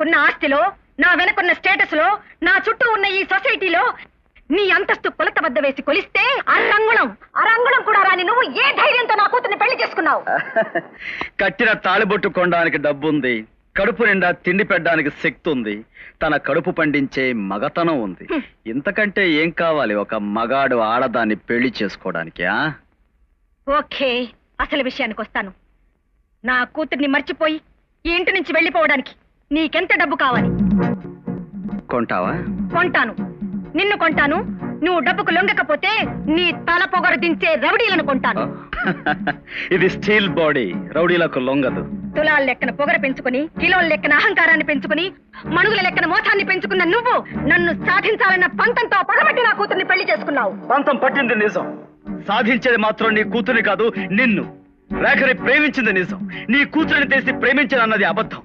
నాకున్న ఆస్తిలో నా వెనకున్న స్టేటస్లో నా చుట్టూ ఉన్న ఈ సొసైటీలో నీ అంతస్తు కొలత వద్ద వేసి కొలిస్తే అరంగుళం. అరంగుళం కూడా రాని నువ్వు ఏ ధైర్యంతో నా కూతుర్ని పెళ్ళి చేసుకున్నావు? కట్టిన తాళిబొట్టు కొనడానికి డబ్బుంది. కడుపు నిండా తిండి పెట్టడానికి శక్తి ఉంది తన కడుపు పండించే మగతనం ఉంది. ఇంతకంటే ఏం కావాలి? ఒక మగాడు ఆడదాన్ని పెళ్ళి చేసుకోవడానికి ఆ? ఓకే అసలు విషయానికి వస్తాను. నా కూతుర్ని మర్చిపోయి ఈ ఇంటి నుంచి వెళ్ళిపోవడానికి నీకెంత డబ్బు కావాలి? కొంటావా? కొంటాను. నిన్ను కొంటాను నువ్వు డబ్బుకు లొంగకపోతే నీ తల పొగరు దించే రౌడీలను కొంటాను. ఇది స్టీల్ బాడీ రౌడీలకు లొంగదు. తులాల లెక్కన పొగర పెంచుకుని కిలోల లెక్కన అహంకారాన్ని పెంచుకుని మణుగుల లెక్కన మోసాన్ని పెంచుకున్న నువ్వు నన్ను సాధించాలన్న పంతంతో పగబట్టి నా కూతుర్ని పెళ్ళి చేసుకున్నావు. పంతం పట్టింది నిజం. సాధించేది మాత్రం నీ కూతురిని కాదు నిన్ను. రేఖని ప్రేమించింది నిజం. నీ కూతురిని తెలిసి ప్రేమించను అన్నది అబద్ధం.